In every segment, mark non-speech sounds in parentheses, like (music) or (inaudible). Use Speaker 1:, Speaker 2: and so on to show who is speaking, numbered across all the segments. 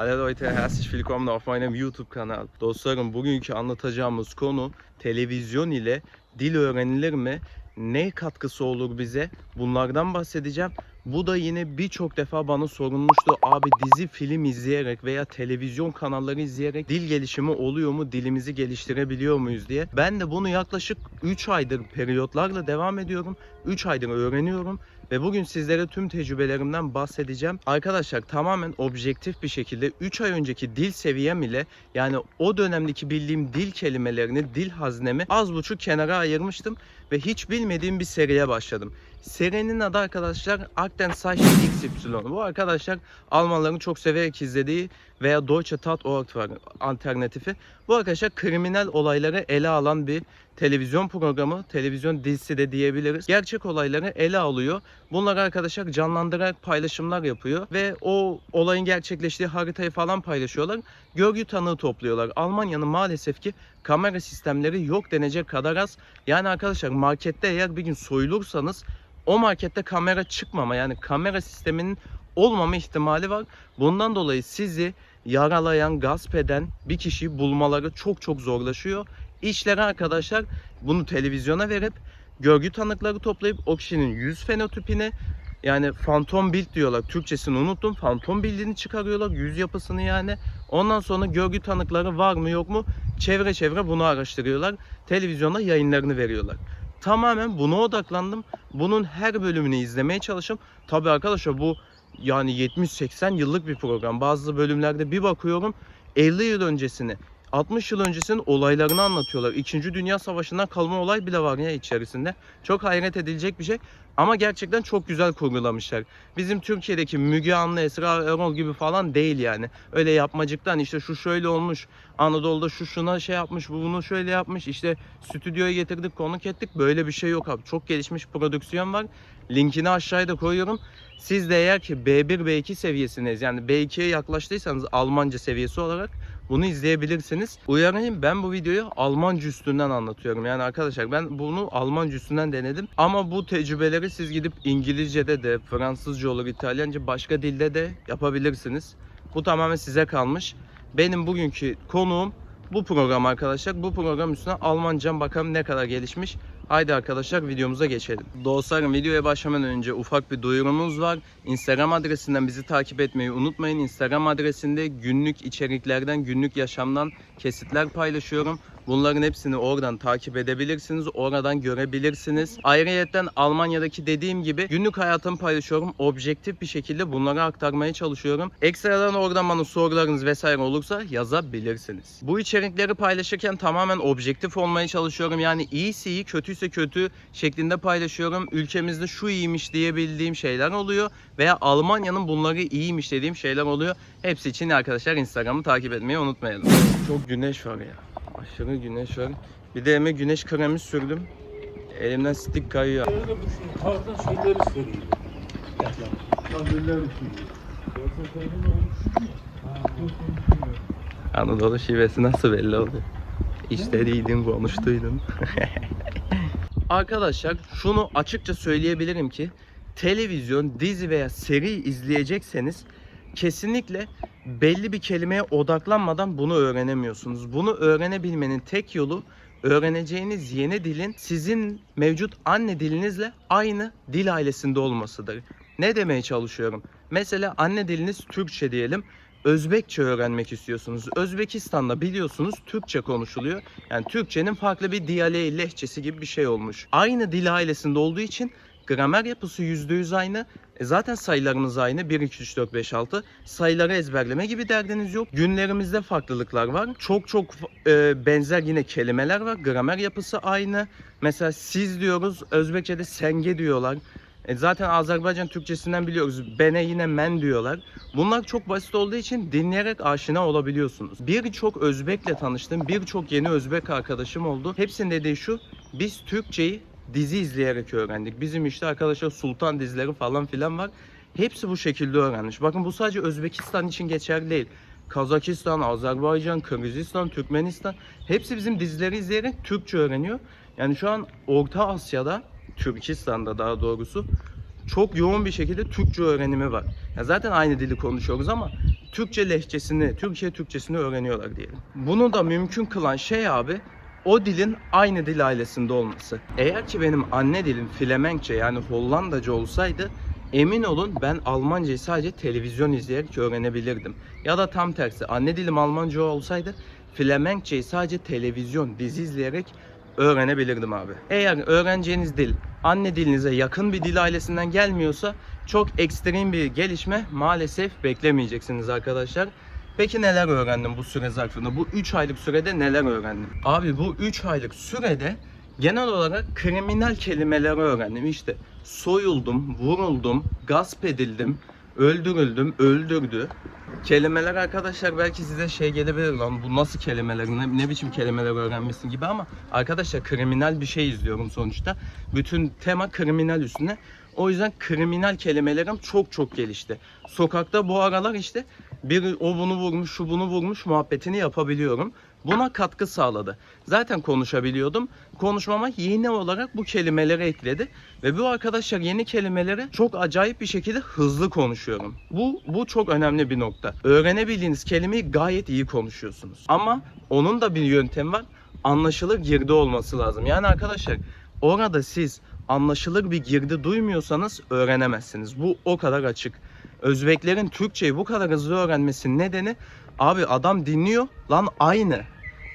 Speaker 1: Hallo Leute, herzlich willkommen auf meinem YouTube-Kanal. Dostlarım bugünkü anlatacağımız konu televizyon ile dil öğrenilir mi? Ne katkısı olur bize? Bunlardan bahsedeceğim. Bu da yine birçok defa bana sorulmuştu. Abi dizi, film izleyerek veya televizyon kanalları izleyerek dil gelişimi oluyor mu? Dilimizi geliştirebiliyor muyuz diye. Ben de bunu yaklaşık 3 aydır periyotlarla devam ediyorum. 3 aydır öğreniyorum. Ve bugün sizlere tüm tecrübelerimden bahsedeceğim. Arkadaşlar tamamen objektif bir şekilde 3 ay önceki dil seviyem ile yani o dönemdeki bildiğim dil kelimelerini, dil haznemi az buçuk kenara ayırmıştım ve hiç bilmediğim bir seriye başladım. Serinin adı arkadaşlar Akdensaiche XY. Bu arkadaşlar Almanların çok severek izlediği veya Deutsche Tatort var alternatifi. Bu arkadaşlar kriminal olayları ele alan bir televizyon programı, televizyon dizisi de diyebiliriz. Gerçek olayları ele alıyor. Bunlar arkadaşlar canlandırarak paylaşımlar yapıyor ve o olayın gerçekleştiği haritayı falan paylaşıyorlar. Görgü tanığı topluyorlar. Almanya'nın maalesef ki kamera sistemleri yok denecek kadar az. Yani arkadaşlar markette eğer bir gün soyulursanız o markette kamera çıkmama yani kamera sisteminin olmama ihtimali var. Bundan dolayı sizi yaralayan, gasp eden bir kişiyi bulmaları çok çok zorlaşıyor. İşleri arkadaşlar bunu televizyona verip görgü tanıkları toplayıp o kişinin yüz fenotipini yani fantom bild diyorlar. Türkçesini unuttum. Fantom bildini çıkarıyorlar. Yüz yapısını yani. Ondan sonra görgü tanıkları var mı yok mu? Çevre çevre bunu araştırıyorlar. Televizyonda yayınlarını veriyorlar. Tamamen buna odaklandım. Bunun her bölümünü izlemeye çalıştım. Tabi arkadaşlar bu yani 70-80 yıllık bir program. Bazı bölümlerde bir bakıyorum 50 yıl öncesini 60 yıl öncesinin olaylarını anlatıyorlar. İkinci Dünya Savaşı'ndan kalma olay bile var ya içerisinde. Çok hayret edilecek bir şey. Ama gerçekten çok güzel kurgulamışlar. Bizim Türkiye'deki Müge Anlı, Esra Erol gibi falan değil yani. Öyle yapmacıktan işte şu şöyle olmuş. Anadolu'da şu şuna şey yapmış, bu bunu şöyle yapmış. İşte stüdyoya getirdik, konuk ettik. Böyle bir şey yok abi. Çok gelişmiş prodüksiyon var. Linkini aşağıya da koyuyorum. Siz de eğer ki B1, B2 seviyesindeyiz yani B2'ye yaklaştıysanız Almanca seviyesi olarak bunu izleyebilirsiniz. Uyarayım ben bu videoyu Almanca üstünden anlatıyorum. Yani arkadaşlar ben bunu Almanca üstünden denedim. Ama bu tecrübeleri siz gidip İngilizce'de de, Fransızca olur, İtalyanca başka dilde de yapabilirsiniz. Bu tamamen size kalmış. Benim bugünkü konuğum bu program arkadaşlar. Bu program üstüne Almancam bakalım ne kadar gelişmiş. Haydi arkadaşlar videomuza geçelim. Dostlarım videoya başlamadan önce ufak bir duyurumuz var. Instagram adresinden bizi takip etmeyi unutmayın. Instagram adresinde günlük içeriklerden, günlük yaşamdan kesitler paylaşıyorum. Bunların hepsini oradan takip edebilirsiniz. Oradan görebilirsiniz. Ayrıyeten Almanya'daki dediğim gibi günlük hayatımı paylaşıyorum. Objektif bir şekilde bunları aktarmaya çalışıyorum. Ekstradan oradan bana sorularınız vesaire olursa yazabilirsiniz. Bu içerikleri paylaşırken tamamen objektif olmaya çalışıyorum. Yani iyisi iyi, kötüyse kötü şeklinde paylaşıyorum. Ülkemizde şu iyiymiş diyebildiğim şeyler oluyor. Veya Almanya'nın bunları iyiymiş dediğim şeyler oluyor. Hepsi için arkadaşlar Instagram'ı takip etmeyi unutmayalım. Çok güneş var ya. Aşırı güneş var. Bir de elime güneş kremi sürdüm. Elimden stick kayıyor.
Speaker 2: Kardan şeyleri konuşuyor.
Speaker 1: Anadolu şivesi nasıl belli oluyor? İşleriydin, konuştuydun. (laughs) Arkadaşlar şunu açıkça söyleyebilirim ki televizyon, dizi veya seri izleyecekseniz kesinlikle belli bir kelimeye odaklanmadan bunu öğrenemiyorsunuz. Bunu öğrenebilmenin tek yolu öğreneceğiniz yeni dilin sizin mevcut anne dilinizle aynı dil ailesinde olmasıdır. Ne demeye çalışıyorum? Mesela anne diliniz Türkçe diyelim. Özbekçe öğrenmek istiyorsunuz. Özbekistan'da biliyorsunuz Türkçe konuşuluyor. Yani Türkçenin farklı bir diyaleği, lehçesi gibi bir şey olmuş. Aynı dil ailesinde olduğu için gramer yapısı %100 aynı. E zaten sayılarımız aynı. 1, 2, 3, 4, 5, 6. Sayıları ezberleme gibi derdiniz yok. Günlerimizde farklılıklar var. Çok çok e, benzer yine kelimeler var. Gramer yapısı aynı. Mesela siz diyoruz. Özbekçe'de senge diyorlar. E zaten Azerbaycan Türkçesinden biliyoruz. Bene yine men diyorlar. Bunlar çok basit olduğu için dinleyerek aşina olabiliyorsunuz. Birçok Özbek'le tanıştım. Birçok yeni Özbek arkadaşım oldu. Hepsinin dediği şu. Biz Türkçeyi dizi izleyerek öğrendik. Bizim işte arkadaşlar Sultan dizileri falan filan var. Hepsi bu şekilde öğrenmiş. Bakın bu sadece Özbekistan için geçerli değil. Kazakistan, Azerbaycan, Kırgızistan, Türkmenistan hepsi bizim dizileri izleyerek Türkçe öğreniyor. Yani şu an Orta Asya'da, Türkistan'da daha doğrusu çok yoğun bir şekilde Türkçe öğrenimi var. Ya zaten aynı dili konuşuyoruz ama Türkçe lehçesini, Türkiye Türkçesini öğreniyorlar diyelim. Bunu da mümkün kılan şey abi o dilin aynı dil ailesinde olması. Eğer ki benim anne dilim Flemenkçe yani Hollandaca olsaydı emin olun ben Almancayı sadece televizyon izleyerek öğrenebilirdim. Ya da tam tersi anne dilim Almanca olsaydı Flemenkçeyi sadece televizyon, dizi izleyerek öğrenebilirdim abi. Eğer öğreneceğiniz dil anne dilinize yakın bir dil ailesinden gelmiyorsa çok ekstrem bir gelişme maalesef beklemeyeceksiniz arkadaşlar. Peki neler öğrendim bu süre zarfında? Bu 3 aylık sürede neler öğrendim? Abi bu 3 aylık sürede genel olarak kriminal kelimeleri öğrendim. İşte soyuldum, vuruldum, gasp edildim, öldürüldüm, öldürdü. Kelimeler arkadaşlar belki size şey gelebilir lan bu nasıl kelimeler ne, ne biçim kelimeler öğrenmişsin gibi ama arkadaşlar kriminal bir şey izliyorum sonuçta. Bütün tema kriminal üstüne. O yüzden kriminal kelimelerim çok çok gelişti. Sokakta bu aralar işte bir o bunu vurmuş, şu bunu vurmuş muhabbetini yapabiliyorum. Buna katkı sağladı. Zaten konuşabiliyordum. Konuşmama yeni olarak bu kelimeleri ekledi. Ve bu arkadaşlar yeni kelimeleri çok acayip bir şekilde hızlı konuşuyorum. Bu bu çok önemli bir nokta. Öğrenebildiğiniz kelimeyi gayet iyi konuşuyorsunuz. Ama onun da bir yöntemi var. Anlaşılır girdi olması lazım. Yani arkadaşlar orada siz anlaşılır bir girdi duymuyorsanız öğrenemezsiniz. Bu o kadar açık. Özbeklerin Türkçeyi bu kadar hızlı öğrenmesinin nedeni abi adam dinliyor lan aynı.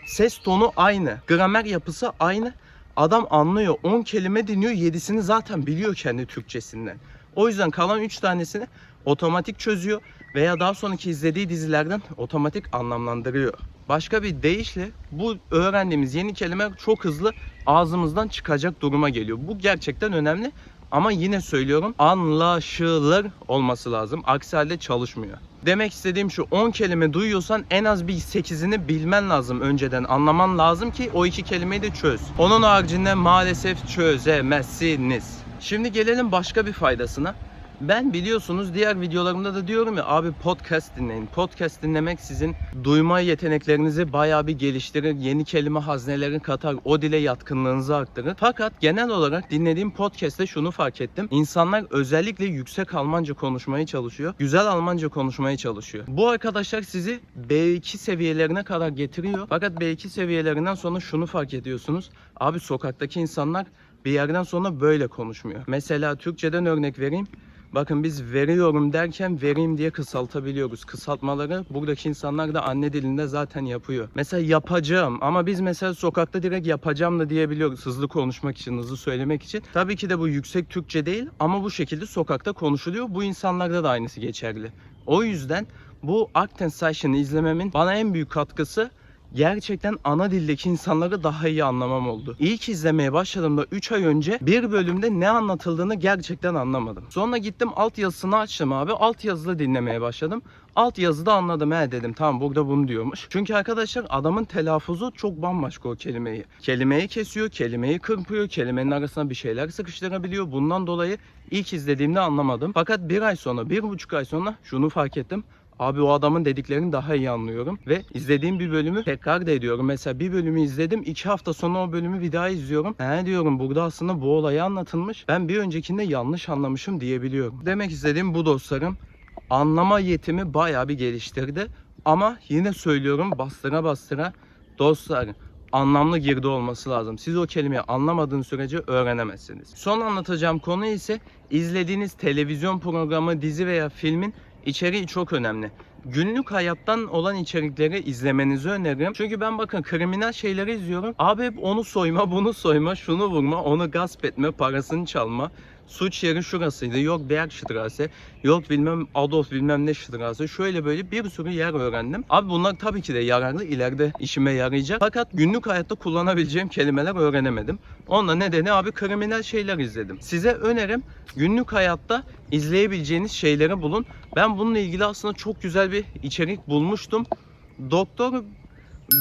Speaker 1: Ses tonu aynı. Gramer yapısı aynı. Adam anlıyor. 10 kelime dinliyor. 7'sini zaten biliyor kendi Türkçesinden. O yüzden kalan 3 tanesini otomatik çözüyor veya daha sonraki izlediği dizilerden otomatik anlamlandırıyor. Başka bir deyişle bu öğrendiğimiz yeni kelime çok hızlı ağzımızdan çıkacak duruma geliyor. Bu gerçekten önemli. Ama yine söylüyorum anlaşılır olması lazım. Aksi halde çalışmıyor. Demek istediğim şu 10 kelime duyuyorsan en az bir 8'ini bilmen lazım önceden. Anlaman lazım ki o iki kelimeyi de çöz. Onun haricinde maalesef çözemezsiniz. Şimdi gelelim başka bir faydasına. Ben biliyorsunuz diğer videolarımda da diyorum ya abi podcast dinleyin. Podcast dinlemek sizin duyma yeteneklerinizi bayağı bir geliştirir. Yeni kelime haznelerini katar. O dile yatkınlığınızı arttırır. Fakat genel olarak dinlediğim podcast'te şunu fark ettim. İnsanlar özellikle yüksek Almanca konuşmaya çalışıyor. Güzel Almanca konuşmaya çalışıyor. Bu arkadaşlar sizi B2 seviyelerine kadar getiriyor. Fakat B2 seviyelerinden sonra şunu fark ediyorsunuz. Abi sokaktaki insanlar bir yerden sonra böyle konuşmuyor. Mesela Türkçeden örnek vereyim. Bakın biz veriyorum derken vereyim diye kısaltabiliyoruz. Kısaltmaları buradaki insanlar da anne dilinde zaten yapıyor. Mesela yapacağım ama biz mesela sokakta direkt yapacağım da diyebiliyoruz hızlı konuşmak için, hızlı söylemek için. Tabii ki de bu yüksek Türkçe değil ama bu şekilde sokakta konuşuluyor. Bu insanlarda da aynısı geçerli. O yüzden bu Akten izlememin bana en büyük katkısı gerçekten ana dildeki insanları daha iyi anlamam oldu. İlk izlemeye başladığımda 3 ay önce bir bölümde ne anlatıldığını gerçekten anlamadım. Sonra gittim altyazısını açtım abi. Altyazılı dinlemeye başladım. Alt yazıda anladım he dedim tamam burada bunu diyormuş. Çünkü arkadaşlar adamın telaffuzu çok bambaşka o kelimeyi. Kelimeyi kesiyor, kelimeyi kırpıyor, kelimenin arasına bir şeyler sıkıştırabiliyor. Bundan dolayı ilk izlediğimde anlamadım. Fakat bir ay sonra, bir buçuk ay sonra şunu fark ettim. Abi o adamın dediklerini daha iyi anlıyorum ve izlediğim bir bölümü tekrar da ediyorum. Mesela bir bölümü izledim, iki hafta sonra o bölümü bir daha izliyorum. He diyorum burada aslında bu olay anlatılmış. Ben bir öncekinde yanlış anlamışım diyebiliyorum. Demek istediğim bu dostlarım. Anlama yetimi bayağı bir geliştirdi. Ama yine söylüyorum bastıra bastıra dostlar anlamlı girdi olması lazım. Siz o kelimeyi anlamadığınız sürece öğrenemezsiniz. Son anlatacağım konu ise izlediğiniz televizyon programı, dizi veya filmin İçeriği çok önemli. Günlük hayattan olan içerikleri izlemenizi öneririm. Çünkü ben bakın kriminal şeyleri izliyorum. Abi onu soyma, bunu soyma, şunu vurma, onu gasp etme, parasını çalma. Suç yeri şurasıydı. Yok Bergstraße, yok bilmem Adolf bilmem ne Straße. Şöyle böyle bir sürü yer öğrendim. Abi bunlar tabii ki de yararlı. ileride işime yarayacak. Fakat günlük hayatta kullanabileceğim kelimeler öğrenemedim. Onunla nedeni abi kriminal şeyler izledim. Size önerim günlük hayatta izleyebileceğiniz şeyleri bulun. Ben bununla ilgili aslında çok güzel bir içerik bulmuştum. Doktor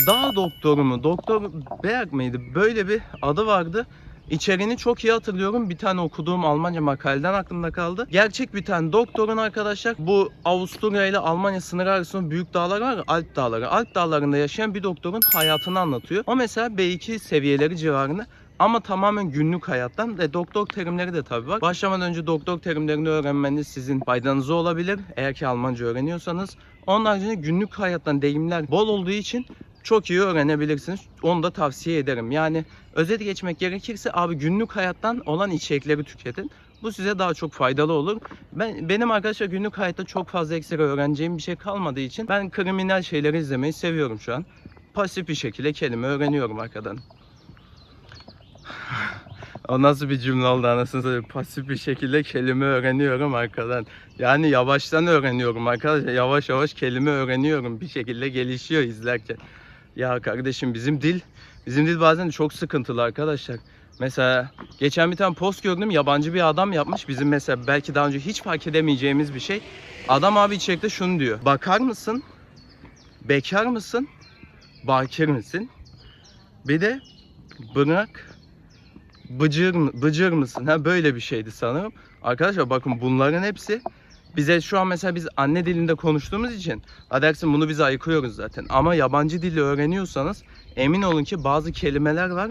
Speaker 1: Dağ doktoru mu? Doktor Berg miydi? Böyle bir adı vardı. İçeriğini çok iyi hatırlıyorum. Bir tane okuduğum Almanca makaleden aklımda kaldı. Gerçek bir tane doktorun arkadaşlar bu Avusturya ile Almanya sınırı arasında büyük dağlar var Alp dağları. Alp dağlarında yaşayan bir doktorun hayatını anlatıyor. O mesela B2 seviyeleri civarında Ama tamamen günlük hayattan ve doktor terimleri de tabii var. Başlamadan önce doktor terimlerini öğrenmeniz sizin faydanıza olabilir. Eğer ki Almanca öğreniyorsanız. Onun haricinde günlük hayattan deyimler bol olduğu için çok iyi öğrenebilirsiniz. Onu da tavsiye ederim. Yani özet geçmek gerekirse abi günlük hayattan olan içerikleri tüketin. Bu size daha çok faydalı olur. Ben benim arkadaşlar günlük hayatta çok fazla ekstra öğreneceğim bir şey kalmadığı için ben kriminal şeyleri izlemeyi seviyorum şu an. Pasif bir şekilde kelime öğreniyorum arkadan. (sighs) O nasıl bir cümle oldu anasını. Pasif bir şekilde kelime öğreniyorum arkadan. Yani yavaştan öğreniyorum arkadaşlar. Yavaş yavaş kelime öğreniyorum. Bir şekilde gelişiyor izlerken. Ya kardeşim bizim dil, bizim dil bazen çok sıkıntılı arkadaşlar. Mesela geçen bir tane post gördüm yabancı bir adam yapmış. Bizim mesela belki daha önce hiç fark edemeyeceğimiz bir şey. Adam abi içerikte şunu diyor. Bakar mısın? Bekar mısın? Bakir misin? Bir de bırak bıcır, bıcır mısın? Ha böyle bir şeydi sanırım. Arkadaşlar bakın bunların hepsi bize şu an mesela biz anne dilinde konuştuğumuz için Adersin bunu biz ayıkıyoruz zaten. Ama yabancı dili öğreniyorsanız emin olun ki bazı kelimeler var.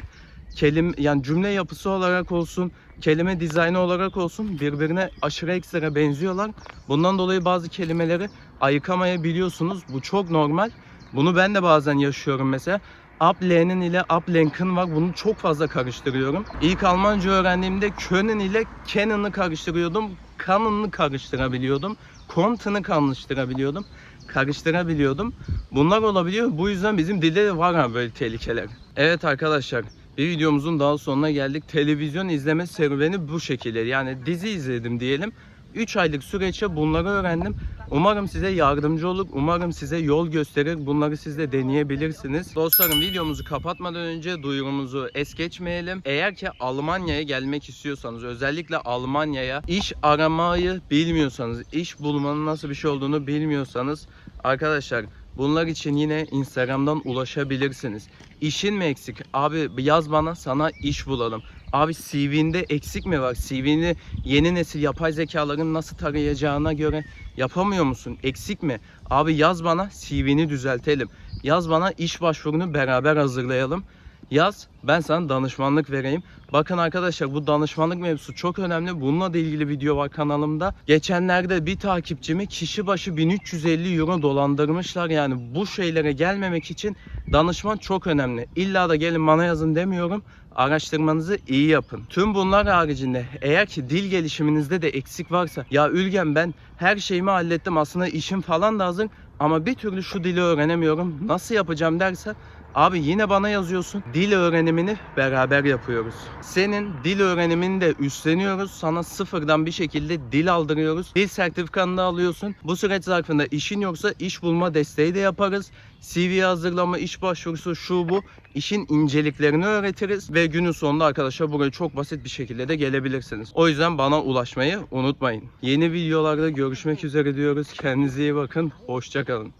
Speaker 1: Kelim yani cümle yapısı olarak olsun, kelime dizaynı olarak olsun birbirine aşırı ekstra benziyorlar. Bundan dolayı bazı kelimeleri ayıkamayabiliyorsunuz. Bu çok normal. Bunu ben de bazen yaşıyorum mesela. Ablehn'in ile Ablenk'in var. Bunu çok fazla karıştırıyorum. İlk Almanca öğrendiğimde Können ile Kennen'ı karıştırıyordum. Kanın'ı karıştırabiliyordum. Kont'ını karıştırabiliyordum. Karıştırabiliyordum. Bunlar olabiliyor. Bu yüzden bizim dilde de var ha böyle tehlikeler. Evet arkadaşlar. Bir videomuzun daha sonuna geldik. Televizyon izleme serüveni bu şekilde. Yani dizi izledim diyelim. 3 aylık süreçte bunları öğrendim. Umarım size yardımcı olur. Umarım size yol gösterir. Bunları siz de deneyebilirsiniz. Dostlarım videomuzu kapatmadan önce duyurumuzu es geçmeyelim. Eğer ki Almanya'ya gelmek istiyorsanız özellikle Almanya'ya iş aramayı bilmiyorsanız, iş bulmanın nasıl bir şey olduğunu bilmiyorsanız arkadaşlar bunlar için yine Instagram'dan ulaşabilirsiniz. İşin mi eksik? Abi yaz bana sana iş bulalım. Abi CV'nde eksik mi var? CV'ni yeni nesil yapay zekaların nasıl tarayacağına göre yapamıyor musun? Eksik mi? Abi yaz bana CV'ni düzeltelim. Yaz bana iş başvurunu beraber hazırlayalım. Yaz ben sana danışmanlık vereyim. Bakın arkadaşlar bu danışmanlık mevzusu çok önemli. Bununla da ilgili video var kanalımda. Geçenlerde bir takipçimi kişi başı 1350 euro dolandırmışlar. Yani bu şeylere gelmemek için danışman çok önemli. İlla da gelin bana yazın demiyorum araştırmanızı iyi yapın. Tüm bunlar haricinde eğer ki dil gelişiminizde de eksik varsa ya Ülgen ben her şeyimi hallettim aslında işim falan da hazır ama bir türlü şu dili öğrenemiyorum nasıl yapacağım derse Abi yine bana yazıyorsun. Dil öğrenimini beraber yapıyoruz. Senin dil öğrenimini de üstleniyoruz. Sana sıfırdan bir şekilde dil aldırıyoruz. Dil sertifikanı da alıyorsun. Bu süreç zarfında işin yoksa iş bulma desteği de yaparız. CV hazırlama, iş başvurusu şu bu. İşin inceliklerini öğretiriz ve günün sonunda arkadaşlar buraya çok basit bir şekilde de gelebilirsiniz. O yüzden bana ulaşmayı unutmayın. Yeni videolarda görüşmek üzere diyoruz. Kendinize iyi bakın. Hoşçakalın.